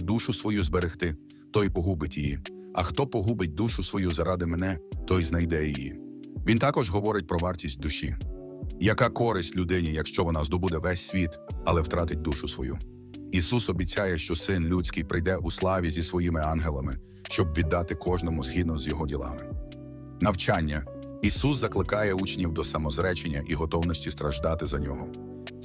душу свою зберегти, той погубить її. А хто погубить душу свою заради мене, той знайде її. Він також говорить про вартість душі. Яка користь людині, якщо вона здобуде весь світ, але втратить душу свою? Ісус обіцяє, що син людський прийде у славі зі своїми ангелами, щоб віддати кожному згідно з його ділами. Навчання Ісус закликає учнів до самозречення і готовності страждати за нього.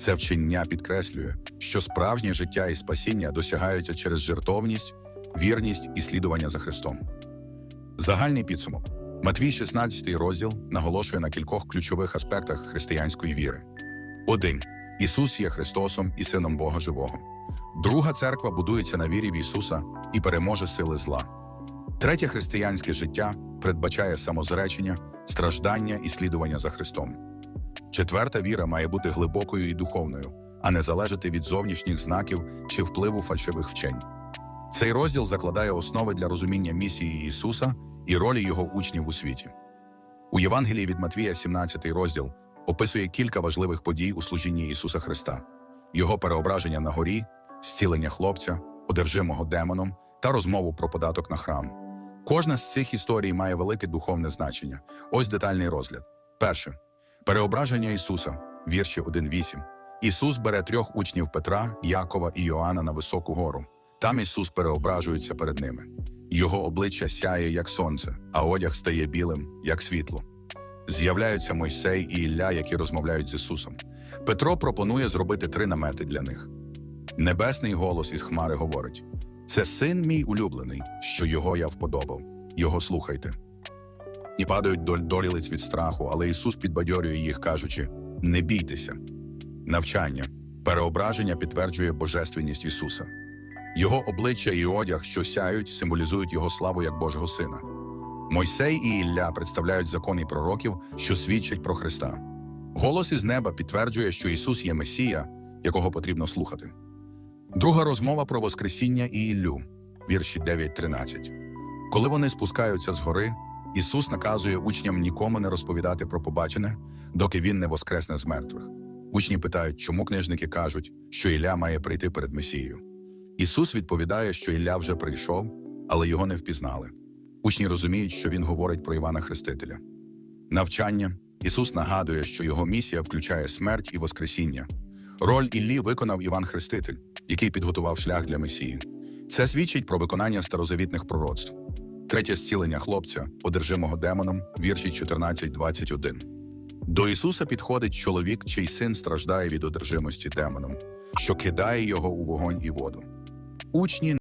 Це вчення підкреслює, що справжнє життя і спасіння досягаються через жертовність, вірність і слідування за Христом. Загальний підсумок. Матвій 16 розділ наголошує на кількох ключових аспектах християнської віри. 1. Ісус є Христосом і Сином Бога Живого. Друга церква будується на вірі в Ісуса і переможе сили зла. Третє християнське життя передбачає самозречення, страждання і слідування за Христом. Четверта віра має бути глибокою і духовною, а не залежати від зовнішніх знаків чи впливу фальшивих вчень. Цей розділ закладає основи для розуміння місії Ісуса і ролі його учнів у світі. У Євангелії від Матвія, 17 розділ, описує кілька важливих подій у служінні Ісуса Христа: Його переображення на горі, зцілення хлопця, одержимого демоном та розмову про податок на храм. Кожна з цих історій має велике духовне значення. Ось детальний розгляд. Перше переображення Ісуса, вірші 1.8. Ісус бере трьох учнів Петра, Якова і Йоанна на високу гору. Там Ісус переображується перед ними. Його обличчя сяє, як сонце, а одяг стає білим, як світло. З'являються Мойсей і Ілля, які розмовляють з Ісусом. Петро пропонує зробити три намети для них. Небесний голос із хмари говорить: Це син мій улюблений, що його я вподобав. Його слухайте. І падають доль долілиць від страху, але Ісус підбадьорює їх, кажучи: Не бійтеся. Навчання, переображення підтверджує божественність Ісуса. Його обличчя і одяг, що сяють, символізують Його славу як Божого Сина. Мойсей і Ілля представляють закони пророків, що свідчать про Христа. Голос із неба підтверджує, що Ісус є Месія, якого потрібно слухати. Друга розмова про Воскресіння і Іллю, вірші 9-13. Коли вони спускаються з гори, Ісус наказує учням нікому не розповідати про побачене, доки Він не воскресне з мертвих. Учні питають, чому книжники кажуть, що Ілля має прийти перед Месією. Ісус відповідає, що Ілля вже прийшов, але його не впізнали. Учні розуміють, що Він говорить про Івана Хрестителя. Навчання Ісус нагадує, що його місія включає смерть і Воскресіння. Роль Іллі виконав Іван Хреститель, який підготував шлях для Месії. Це свідчить про виконання старозавітних пророцтв. Третє зцілення хлопця, одержимого демоном, вірші 14-21. До Ісуса підходить чоловік, чий син страждає від одержимості демоном, що кидає його у вогонь і воду. Учні